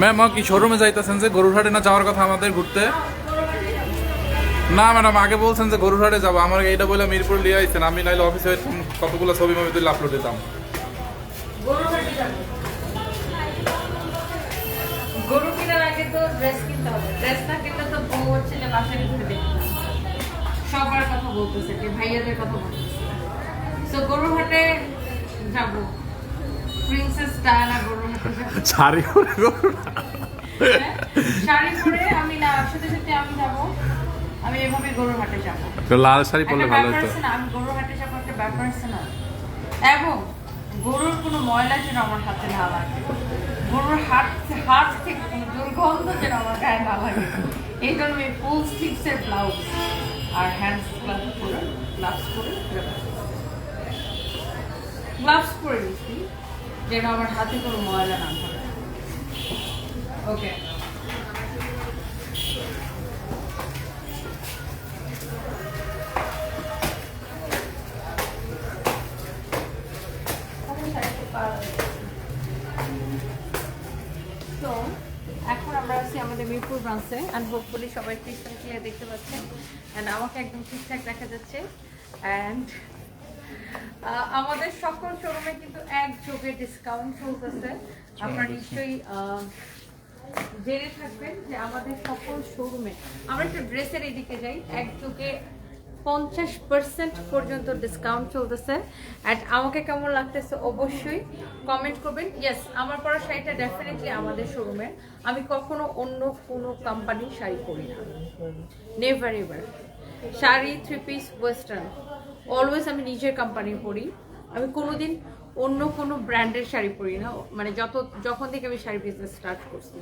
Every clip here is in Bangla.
ম্যাম কি শোরুমে যাইতেছেন যে গরুরহাটে না যাওয়ার কথা আমাদের ঘুরতে? না, ম্যাডাম, আগে বলছেন যে গরুরহাটে যাব। আমার এইটা বলে মিরপুর লিয়ে আইছেন। আমি নাইলে অফিসে কতগুলো ছবি মবি তুলে আপলোড দিতাম। গরু সবার কথা বলতেছে ভাইয়াদের কথা বলতেছে। তো গরুহাটে যাব। প্রিন্সেস ডায়ানা গরুহাটে শাড়ি। হ্যাঁ? শাড়ি পরে আমি না সত্যি সত্যি আমি যাব। আমি এভাবে গরুহাটে যাব। একটা লাল শাড়ি পরলে ভালো হতো। আমি গরুর হাটে যাব একটা ব্যাপার আছে না। এবং গরুর কোনো ময়লা যেন আমার হাতে না লাগে। গরুর হাত হাত থেকে কোনো দুর্গন্ধ যেন আমার গায়ে না লাগে। এই জন্য আমি ফুল স্লিভসের ব্লাউজ আর হ্যান্ড গ্লাভস পরে গ্লাভস পরে গ্লাভস পরে নিচ্ছি। যেন আমার হাতে কোনো ময়লা না থাকে। ওকে আমাদের মিরপুর ব্রাঞ্চে অ্যান্ড হোপফুলি সবাই ক্রিস্টাল ক্লিয়ার দেখতে পাচ্ছেন। অ্যান্ড আমাকে একদম ঠিকঠাক দেখা যাচ্ছে। অ্যান্ড আমাদের সকল শোরুমে কিন্তু এক যোগে ডিসকাউন্ট চলতেছে। আপনারা নিশ্চয়ই জেনে থাকবেন যে আমাদের সকল শোরুমে আমরা একটু ড্রেসের এদিকে যাই। এক যোগে পঞ্চাশ পার্সেন্ট পর্যন্ত ডিসকাউন্ট চলতেছে। অ্যান্ড আমাকে কেমন লাগতেছে অবশ্যই কমেন্ট করবেন। ইয়েস আমার পরা শাড়িটা ডেফিনেটলি আমাদের শোরুমে। আমি কখনো অন্য কোনো কোম্পানির শাড়ি পরি না। Never ever sari three piece western always আমি নিজের কোম্পানি পরি। আমি কোনোদিন অন্য কোনো ব্র্যান্ডের শাড়ি পরি না। মানে যত, যখন থেকে আমি শাড়ি বিজনেস স্টার্ট করছি।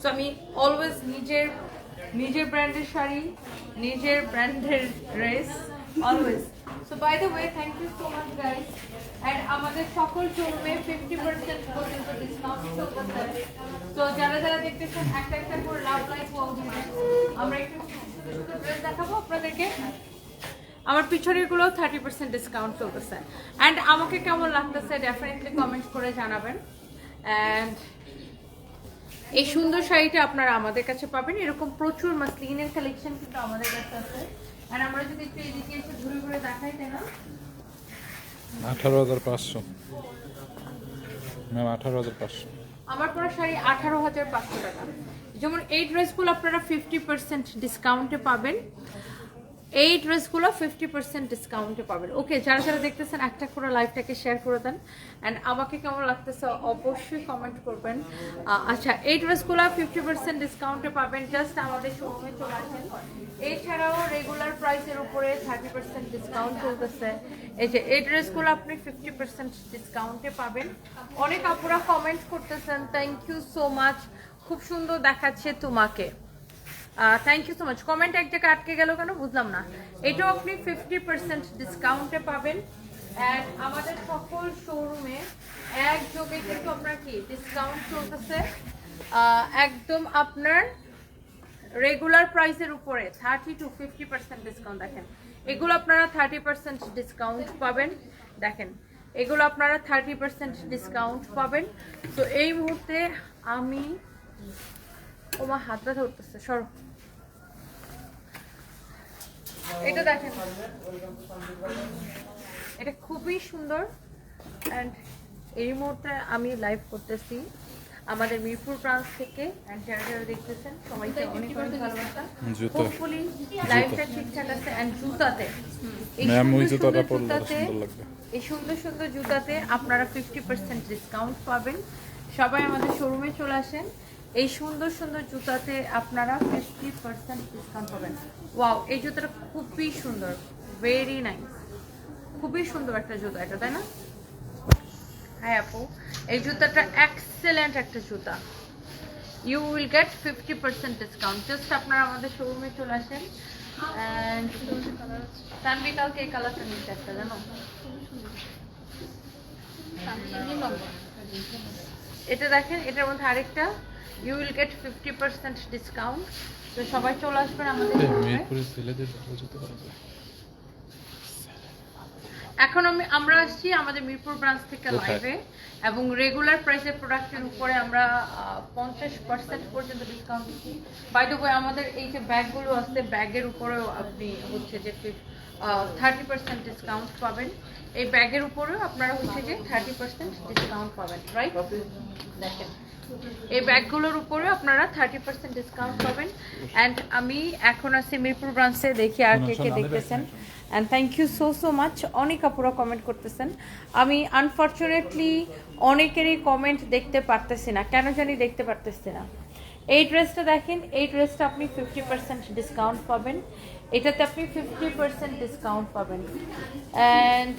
সো আমি অলওয়েজ নিজের নিজের ব্র্যান্ডের শাড়ি, নিজের ব্র্যান্ডের dress always so by the way thank you so much guys and আমাদের সকল চলবে ফিফটি পার্সেন্ট পর্যন্ত ডিসকাউন্ট তো যারা যারা দেখতেছেন, একটা একটা করে লাভ লাইফ আমরা একটু ড্রেস দেখাবো আপনাদেরকে। আমার পিছনেরগুলো থার্টি পার্সেন্ট ডিসকাউন্ট চলতেছে। অ্যান্ড আমাকে কেমন লাগতেছে ডেফিনেটলি কমেন্ট করে জানাবেন। অ্যান্ড এই সুন্দর শাড়িটা আপনারা আমাদের কাছে পাবেন। এরকম প্রচুর মাসলিনের কালেকশন কিন্তু আমাদের কাছে আছে। আর আমরা যদি একটু এদিকে ঘুরে ঘুরে দেখাই তাই না আঠারো হাজার পাঁচশো। ম্যাম আঠারো হাজার পাঁচশো। আমার পরা শাড়ি আঠারো হাজার পাঁচশো টাকা। যেমন এই ড্রেসগুলো আপনারা ফিফটি পার্সেন্ট ডিসকাউন্টে পাবেন। এই ড্রেসগুলো ফিফটি পার্সেন্ট ডিসকাউন্টে পাবেন। ওকে যারা যারা দেখতেছেন, একটা করে লাইভটাকে শেয়ার করে দেন। অ্যান্ড আমাকে কেমন লাগতেছে, অবশ্যই কমেন্ট করবেন। আচ্ছা এই ড্রেসগুলো ফিফটি পার্সেন্ট ডিসকাউন্টে পাবেন। জাস্ট আমাদের শোরুমে চলে আসেন। এছাড়াও রেগুলার প্রাইসের উপরে থার্টি পার্সেন্ট ডিসকাউন্ট চলতেছে। এই যে, এই ড্রেসগুলো আপনি ফিফটি পার্সেন্ট ডিসকাউন্টে পাবেন। অনেক আপুরা কমেন্ট করতেছেন থ্যাংক ইউ সো মাচ খুব সুন্দর দেখাচ্ছে তোমাকে। Thank you so much comment এক জায়গায় আটকে গেল কেন? বুঝলাম না। এটাও আপনি ফিফটি পার্সেন্ট ডিসকাউন্টে পাবেন। অ্যান্ড আমাদের সকল শোরুমে এক যোগে কিন্তু আপনার কি? ডিসকাউন্ট চলতেছে। একদম আপনার রেগুলার প্রাইসের উপরে thirty to fifty percent discount দেখেন। এগুলো আপনারা থার্টি পার্সেন্ট ডিসকাউন্ট পাবেন। দেখেন, এগুলো আপনারা থার্টি পার্সেন্ট ডিসকাউন্ট পাবেন। তো এই মুহূর্তে আমি, ওমা হাত ব্যথা উঠতেছে সরো। এটা দেখেন। এটা খুবই সুন্দর। অ্যান্ড এই মুহূর্তে আমি লাইভ করতেছি আমাদের মিরপুর ব্রাঞ্চ থেকে। অ্যান্ড যারা যারা দেখতেছেন সবাইকে অনেক অনেক ভালোবাসা। হোপফুলি লাইভটা ঠিকঠাক আছে অ্যান্ড জুতাতে। এই সুন্দর সুন্দর পরলে আরও জুতাতে সুন্দর লাগবে। এই সুন্দর সুন্দর জুতাতে আপনারা ফিফটি পার্সেন্ট ডিসকাউন্ট পাবেন। সবাই আমাদের শোরুমে চলে আসেন। এই সুন্দর সুন্দর জুতাতে আপনারা ফিফটি পার্সেন্ট ডিসকাউন্ট পাবেন। ওয়াও এই জুতাটা খুবই সুন্দর ভেরি নাইস খুবই সুন্দর একটা জুতা এটা, তাই না? হ্যাঁ আপু। এই জুতাটা এক্সেলেন্ট একটা জুতা। You will get fifty percent discount just আপনারা আমাদের শোরুমে চলে আসেন। একটা জানো? এটা দেখেন, এটার মধ্যে আরেকটা you will get fifty percent discount তো সবাই চলে আসবেন আমাদের এখন আমি আমরা আসছি আমাদের মিরপুর ব্রাঞ্চ থেকে লাইভে এবং রেগুলার প্রাইসের প্রোডাক্টের উপরে আমরা পঞ্চাশ পার্সেন্ট পর্যন্ত ডিসকাউন্ট দিচ্ছি। বাই দ্য আমাদের এই যে ব্যাগগুলো আছে ব্যাগের উপরেও আপনি হচ্ছে যে থার্টি পার্সেন্ট ডিসকাউন্ট পাবেন। এই ব্যাগের উপরেও আপনারা হচ্ছে যে থার্টি পার্সেন্ট ডিসকাউন্ট পাবেন রাইট দেখেন এই ব্যাগগুলোর উপরে আপনারা থার্টি পার্সেন্ট ডিসকাউন্ট পাবেন। অ্যান্ড আমি এখন আছি মিরপুর ব্রাঞ্চে দেখি আর কে কে দেখতেছেন। And thank you so so much অনেক আপুরা কমেন্ট করতেছেন। আমি আনফর্চুনেটলি অনেকেরই কমেন্ট দেখতে পারতেছি না। কেন জানি দেখতে পারতেছি না। এই ড্রেসটা দেখেন এই ড্রেসটা আপনি ফিফটি পার্সেন্ট ডিসকাউন্ট পাবেন। এটাতে আপনি ফিফটি পার্সেন্ট ডিসকাউন্ট পাবেন। অ্যান্ড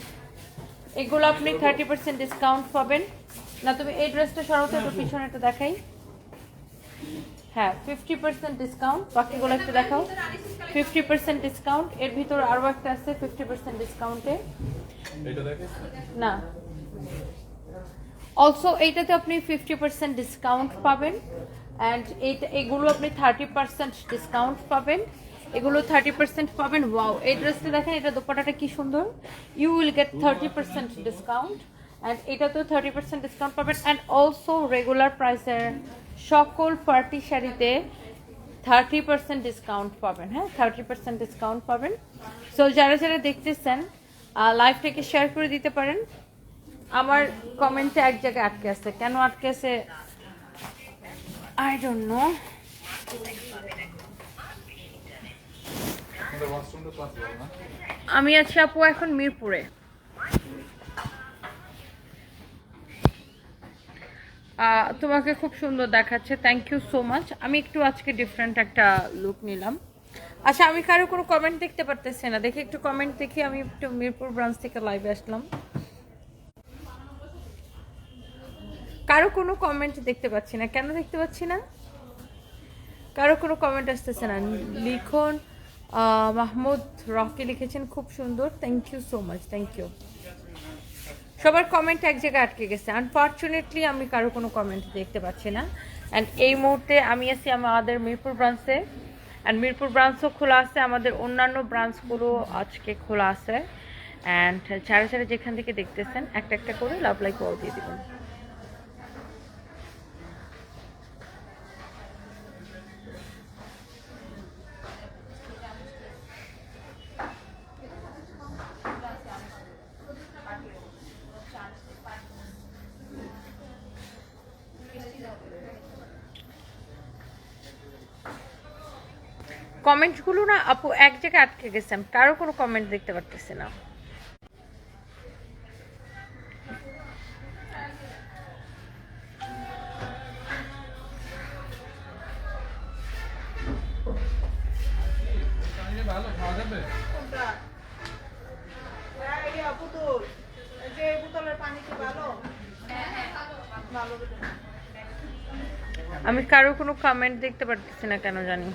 এগুলো আপনি থার্টি পার্সেন্ট ডিসকাউন্ট পাবেন। না তুমি এই ড্রেসটা সরাতে একটু পিছনেটা দেখাই। হ্যাঁ ফিফটি পার্সেন্ট ডিসকাউন্ট বাকিগুলো একটু দেখাও। ফিফটি পার্সেন্ট ডিসকাউন্ট এর ভিতর আরও একটা আছে ফিফটি পার্সেন্ট ডিসকাউন্টে না। অলসো এইটাতে আপনি ফিফটি পার্সেন্ট ডিসকাউন্ট পাবেন অ্যান্ড এইটা এগুলো আপনি থার্টি পার্সেন্ট ডিসকাউন্ট পাবেন। এগুলো থার্টি পার্সেন্ট পাবেন। ওয়াও এই ড্রেসটা দেখেন, এটা দোপাটাটা কি সুন্দর। You will get thirty percent discount and এটা তো থার্টি পার্সেন্ট ডিসকাউন্ট পাবেন। অ্যান্ড অলসো রেগুলার প্রাইসের সকল পার্টি শাড়িতে থার্টি পার্সেন্ট ডিসকাউন্ট পাবেন। হ্যাঁ থার্টি পার্সেন্ট ডিসকাউন্ট পাবেন। সো যারা যারা দেখতেছেন লাইভটাকে শেয়ার করে দিতে পারেন। আমার কমেন্টে এক জায়গায় আটকে আছে। কেন আটকে আছে? আই ডোন্ট নো আমাদের ওয়াশরুমটা তো আছে না আমি আছি আপু এখন মিরপুরে। তোমাকে খুব সুন্দর দেখাচ্ছে। থ্যাংক ইউ সো মাচ আমি একটু আজকে ডিফারেন্ট একটা লুক নিলাম। আচ্ছা আমি কারও কোনো কমেন্ট দেখতে পারতেছি না। দেখি একটু কমেন্ট দেখি। আমি একটু মিরপুর ব্রাঞ্চ থেকে লাইভে আসলাম। কারও কোনো কমেন্ট দেখতে পাচ্ছি না। কেন দেখতে পাচ্ছি না? কারও কোনো কমেন্ট আসতেছে না। লিখন। মাহমুদ রকি লিখেছেন, খুব সুন্দর। Thank you so much thank you সবার কমেন্ট এক জায়গায় আটকে গেছে। আনফর্চুনেটলি আমি কারও কোনো কমেন্ট দেখতে পাচ্ছি না। অ্যান্ড এই মুহূর্তে আমি আছি আমাদের মিরপুর ব্রাঞ্চে অ্যান্ড মিরপুর ব্রাঞ্চও খোলা আছে, আমাদের অন্যান্য ব্রাঞ্চগুলো আজকে খোলা আছে। অ্যান্ড ছাড়া যারা যেখান থেকে দেখতেছেন, একটা একটা করে লাভ লাইক কল দিয়ে দেবেন। কমেন্টসগুলো না আপু এক জায়গায় আটকে গেছে, আমি কারও কোনো কমেন্ট দেখতে পারতেছি না। আমি কারও কোনো কমেন্ট দেখতে পারতেছি না কেন জানি